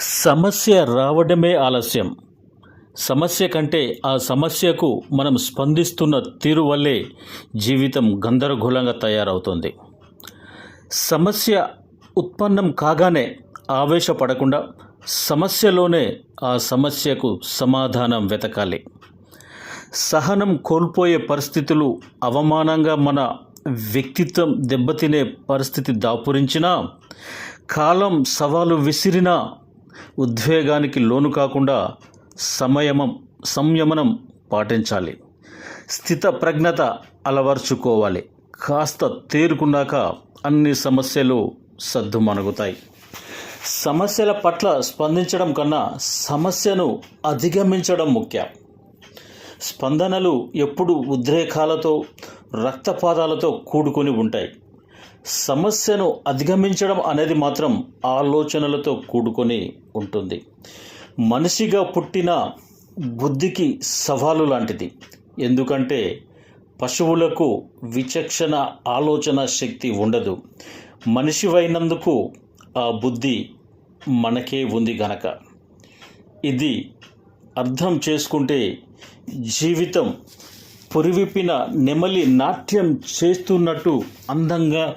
సమస్య రావడమే ఆలస్యం. సమస్య కంటే ఆ సమస్యకు మనం స్పందిస్తున్న తీరు వల్లే జీవితం గందరగోళంగా తయారవుతుంది. సమస్య ఉత్పన్నం కాగానే ఆవేశపడకుండా సమస్యలోనే ఆ సమస్యకు సమాధానం వెతకాలి. సహనం కోల్పోయే పరిస్థితులు అవమానంగా మన వ్యక్తిత్వం దెబ్బతినే పరిస్థితి దాపురించినా కాలం సవాలు విసిరినా ఉద్వేగానికి లోను కాకుండా సమయమం సంయమనం పాటించాలి. స్థిత ప్రజ్ఞత అలవర్చుకోవాలి. కాస్త తేరుకున్నాక అన్ని సమస్యలు సద్దుమణుగుతాయి. సమస్యల పట్ల స్పందించడం కన్నా సమస్యను అధిగమించడం ముఖ్యం. స్పందనలు ఎప్పుడు ఉద్రేకాలతో రక్తపాతాలతో కూడుకొని ఉంటాయి. సమస్యను అధిగమించడం అనేది మాత్రం ఆలోచనలతో కూడుకొని ఉంటుంది. మనిషిగా పుట్టిన బుద్ధికి సవాలు లాంటిది. ఎందుకంటే పశువులకు విచక్షణ ఆలోచన శక్తి ఉండదు. మనిషివైనందుకు ఆ బుద్ధి మనకే ఉంది గనక. ఇది అర్థం చేసుకుంటే జీవితం పొరివిప్పిన నెమలి నాట్యం చేస్తున్నట్టు అందంగా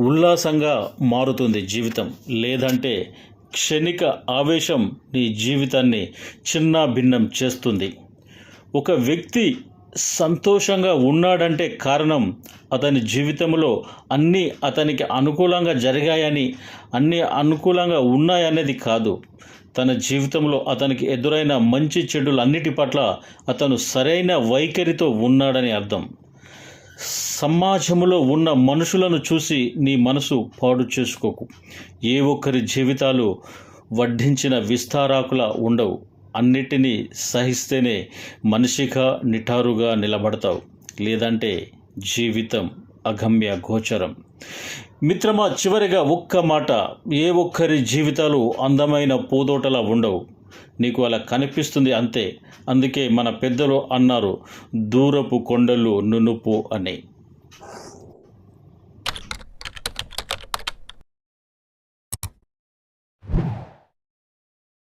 ఉల్లాసంగా మారుతుంది జీవితం. లేదంటే క్షణిక ఆవేశం నీ జీవితాన్ని చిన్న భిన్నం చేస్తుంది. ఒక వ్యక్తి సంతోషంగా ఉన్నాడంటే కారణం అతని జీవితంలో అన్నీ అతనికి అనుకూలంగా జరిగాయని అన్నీ అనుకూలంగా ఉన్నాయనేది కాదు. తన జీవితంలో అతనికి ఎదురైన మంచి చెడులన్నిటి పట్ల అతను సరైన వైఖరితో ఉన్నాడని అర్థం. సమాజంలో ఉన్న మనుషులను చూసి నీ మనసు పాడు చేసుకోకు. ఏ ఒక్కరి జీవితాలు వడ్డించిన విస్తారాకుల ఉండవు. అన్నిటినీ సహిస్తేనే మనిషిగా నిఠారుగా నిలబడతావు. లేదంటే జీవితం అగమ్య గోచరం. మిత్రమా చివరిగా ఒక్క మాట. ఏ ఒక్కరి జీవితాలు అందమైన పూదోటలా ఉండవు. నీకు అలా కనిపిస్తుంది అంతే. అందుకే మన పెద్దలు అన్నారు దూరపు కొండలు నునుపు అని.